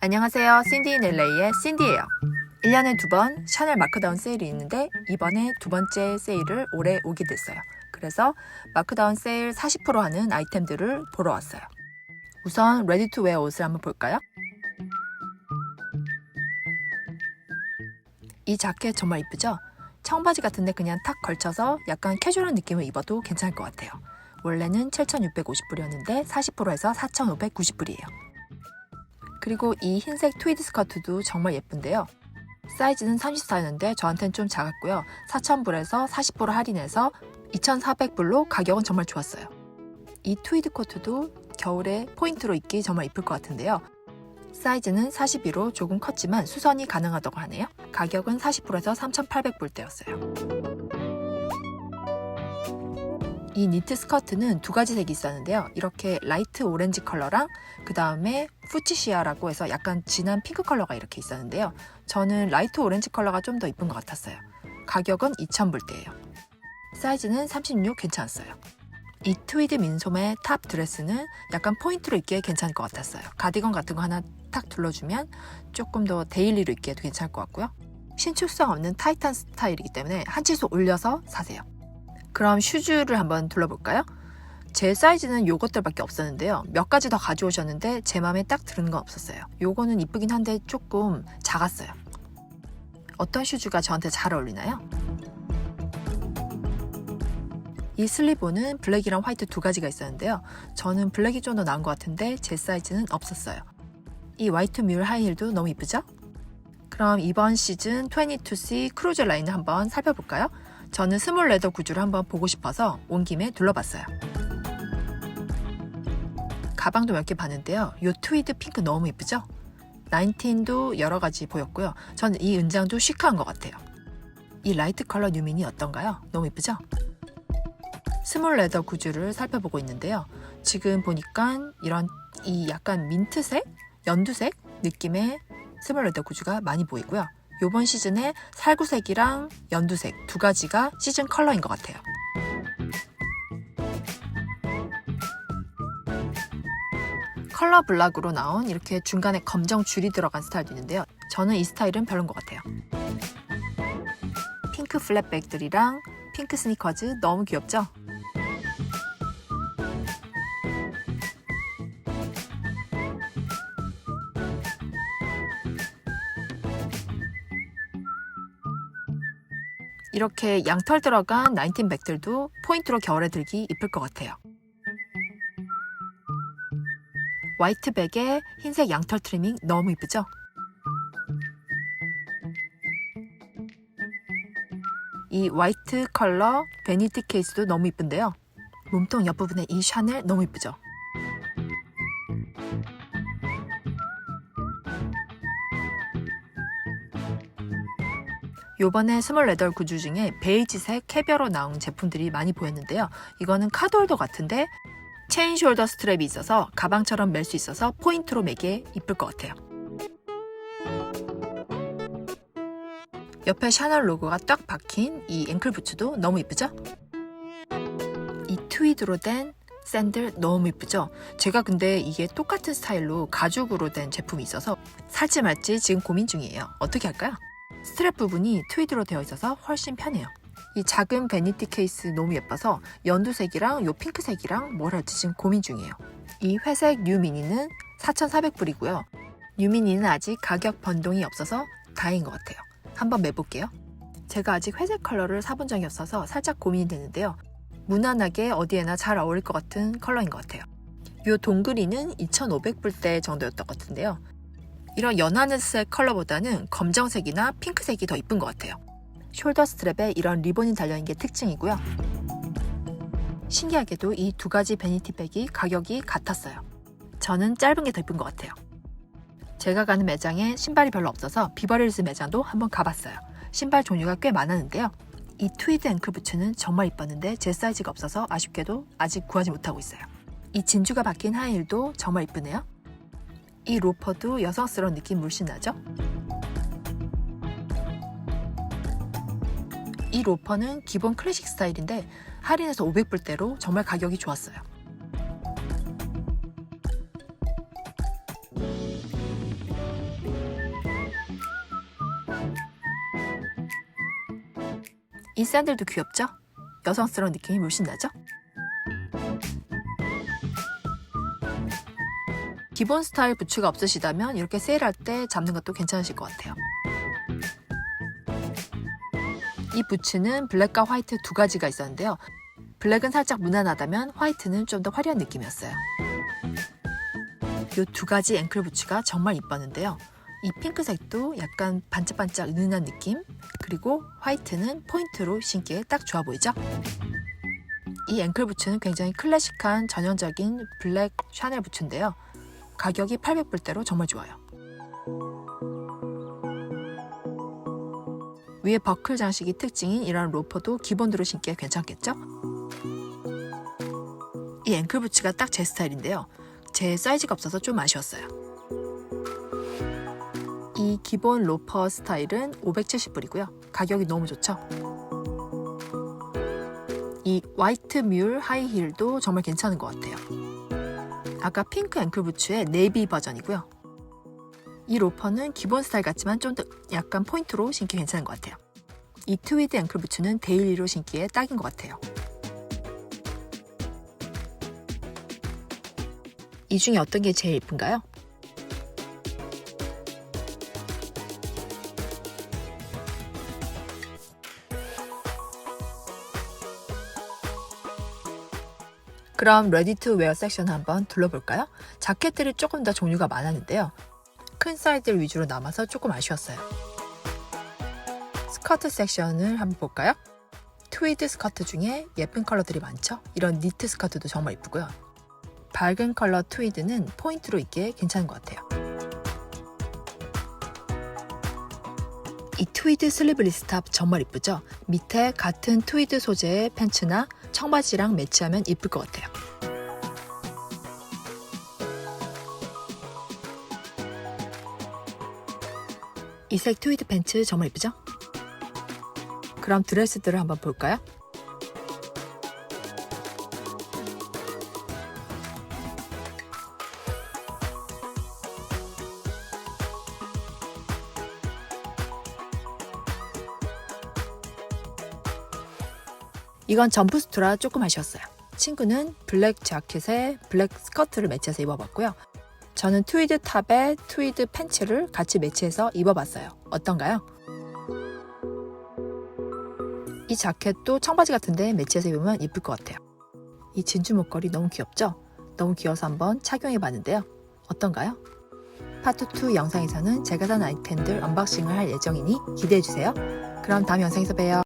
안녕하세요. 신디 인 LA의 신디예요. 1년에 두 번 샤넬 마크다운 세일이 있는데 이번에 두 번째 세일을 올해 오게 됐어요. 그래서 마크다운 세일 40% 하는 아이템들을 보러 왔어요. 우선 레디 투 웨어 옷을 한번 볼까요? 이 자켓 정말 이쁘죠? 청바지 같은데 그냥 탁 걸쳐서 약간 캐주얼한 느낌을 입어도 괜찮을 것 같아요. 원래는 7,650불이었는데 40%에서 4,590불이에요. 그리고 이 흰색 트위드 스커트도 정말 예쁜데요. 사이즈는 34였는데 저한텐 좀 작았고요. 4,000불에서 40% 할인해서 2,400불로 가격은 정말 좋았어요. 이 트위드 코트도 겨울에 포인트로 입기 정말 이쁠 것 같은데요. 사이즈는 42로 조금 컸지만 수선이 가능하다고 하네요. 가격은 40%에서 3,800불대였어요. 이 니트 스커트는 두 가지 색이 있었는데요. 이렇게 라이트 오렌지 컬러랑 그 다음에 푸치시아라고 해서 약간 진한 핑크 컬러가 이렇게 있었는데요. 저는 라이트 오렌지 컬러가 좀 더 이쁜 것 같았어요. 가격은 2,000불대예요. 사이즈는 36 괜찮았어요. 이 트위드 민소매 탑 드레스는 약간 포인트로 입기에 괜찮을 것 같았어요. 가디건 같은 거 하나 탁 둘러주면 조금 더 데일리로 입기에도 괜찮을 것 같고요. 신축성 없는 타이탄 스타일이기 때문에 한 치수 올려서 사세요. 그럼 슈즈를 한번 둘러볼까요? 제 사이즈는 요것들밖에 없었는데요. 몇 가지 더 가져오셨는데 제 마음에 딱 드는 건 없었어요. 요거는 이쁘긴 한데 조금 작았어요. 어떤 슈즈가 저한테 잘 어울리나요? 이 슬리본은 블랙이랑 화이트 두 가지가 있었는데요. 저는 블랙이 좀 더 나은 것 같은데 제 사이즈는 없었어요. 이 화이트 뮬 하이힐도 너무 이쁘죠? 그럼 이번 시즌 22C 크루즈 라인을 한번 살펴볼까요? 저는 스몰 레더 구주를 한번 보고 싶어서 온 김에 둘러봤어요. 가방도 몇 개 봤는데요. 이 트위드 핑크 너무 이쁘죠? 19도 여러 가지 보였고요. 저는 이 은장도 시크한 것 같아요. 이 라이트 컬러 뉴민이 어떤가요? 너무 이쁘죠? 스몰 레더 구주를 살펴보고 있는데요. 지금 보니까 이런 이 약간 민트색, 연두색 느낌의 스몰 레더 구주가 많이 보이고요. 이번 시즌에 살구색이랑 연두색 두 가지가 시즌 컬러인 것 같아요. 컬러 블락으로 나온 이렇게 중간에 검정 줄이 들어간 스타일도 있는데요. 저는 이 스타일은 별론 것 같아요. 핑크 플랫백들이랑 핑크 스니커즈 너무 귀엽죠? 이렇게 양털 들어간 19백들도 포인트로 겨울에 들기 이쁠 것 같아요. 화이트 백에 흰색 양털 트리밍 너무 이쁘죠? 이 화이트 컬러 베니티 케이스도 너무 이쁜데요. 몸통 옆부분에 이 샤넬 너무 이쁘죠? 요번에 스몰 레더 구주 중에 베이지색 캐비어로 나온 제품들이 많이 보였는데요. 이거는 카드홀더 같은데 체인 숄더 스트랩이 있어서 가방처럼 멜 수 있어서 포인트로 매기에 이쁠 것 같아요. 옆에 샤넬 로고가 딱 박힌 이 앵클 부츠도 너무 이쁘죠? 이 트위드로 된 샌들 너무 이쁘죠? 제가 근데 이게 똑같은 스타일로 가죽으로 된 제품이 있어서 살지 말지 지금 고민 중이에요. 어떻게 할까요? 스트랩 부분이 트위드로 되어 있어서 훨씬 편해요. 이 작은 베니티 케이스 너무 예뻐서 연두색이랑 요 핑크색이랑 뭘 할지 지금 고민 중이에요. 이 회색 뉴 미니는 4,400불이고요. 뉴 미니는 아직 가격 변동이 없어서 다행인 것 같아요. 한번 매볼게요. 제가 아직 회색 컬러를 사본 적이 없어서 살짝 고민이 되는데요. 무난하게 어디에나 잘 어울릴 것 같은 컬러인 것 같아요. 요 동그리는 2,500불대 정도였던 것 같은데요. 이런 연하늘색 컬러보다는 검정색이나 핑크색이 더 이쁜 것 같아요. 숄더 스트랩에 이런 리본이 달려있는 게 특징이고요. 신기하게도 이 두 가지 베니티 백이 가격이 같았어요. 저는 짧은 게 더 이쁜 것 같아요. 제가 가는 매장에 신발이 별로 없어서 비버릴스 매장도 한번 가봤어요. 신발 종류가 꽤 많았는데요. 이 트위드 앵클 부츠는 정말 이뻤는데 제 사이즈가 없어서 아쉽게도 아직 구하지 못하고 있어요. 이 진주가 박힌 하이힐도 정말 이쁘네요. 이 로퍼도 여성스러운 느낌 물씬 나죠? 이 로퍼는 기본 클래식 스타일인데 할인해서 500불대로 정말 가격이 좋았어요. 이 샌들도 귀엽죠? 여성스러운 느낌이 물씬 나죠? 기본 스타일 부츠가 없으시다면 이렇게 세일할 때 잡는 것도 괜찮으실 것 같아요. 이 부츠는 블랙과 화이트 두 가지가 있었는데요. 블랙은 살짝 무난하다면 화이트는 좀 더 화려한 느낌이었어요. 이 두 가지 앵클 부츠가 정말 이뻤는데요. 이 핑크색도 약간 반짝반짝 은은한 느낌, 그리고 화이트는 포인트로 신기에 딱 좋아 보이죠? 이 앵클 부츠는 굉장히 클래식한 전형적인 블랙 샤넬 부츠인데요. 가격이 800불대로 정말 좋아요. 위에 버클 장식이 특징인 이런 로퍼도 기본으로 신기에 괜찮겠죠? 이 앵클 부츠가 딱 제 스타일인데요. 제 사이즈가 없어서 좀 아쉬웠어요. 이 기본 로퍼 스타일은 570불이고요. 가격이 너무 좋죠? 이 화이트 뮬 하이힐도 정말 괜찮은 것 같아요. 아까 핑크 앵클 부츠의 네이비 버전이고요. 이 로퍼는 기본 스타일 같지만 좀 더 약간 포인트로 신기 괜찮은 것 같아요. 이 트위드 앵클 부츠는 데일리로 신기에 딱인 것 같아요. 이 중에 어떤 게 제일 예쁜가요? 그럼 레디 투 웨어 섹션 한번 둘러볼까요? 자켓들이 조금 더 종류가 많았는데요. 큰 사이즈를 위주로 남아서 조금 아쉬웠어요. 스커트 섹션을 한번 볼까요? 트위드 스커트 중에 예쁜 컬러들이 많죠? 이런 니트 스커트도 정말 이쁘고요. 밝은 컬러 트위드는 포인트로 입기에 괜찮은 것 같아요. 이 트위드 슬리브리스 탑 정말 이쁘죠? 밑에 같은 트위드 소재의 팬츠나 청바지랑 매치하면 이쁠 것 같아요. 이색 트위드 팬츠 정말 이쁘죠? 그럼 드레스들을 한번 볼까요? 이건 점프 스트라 조금 아쉬웠어요. 친구는 블랙 자켓에 블랙 스커트를 매치해서 입어봤고요. 저는 트위드 탑에 트위드 팬츠를 같이 매치해서 입어봤어요. 어떤가요? 이 자켓도 청바지 같은데 매치해서 입으면 이쁠 것 같아요. 이 진주 목걸이 너무 귀엽죠? 너무 귀여워서 한번 착용해봤는데요. 어떤가요? 파트 2 영상에서는 제가 산 아이템들 언박싱을 할 예정이니 기대해주세요. 그럼 다음 영상에서 봬요.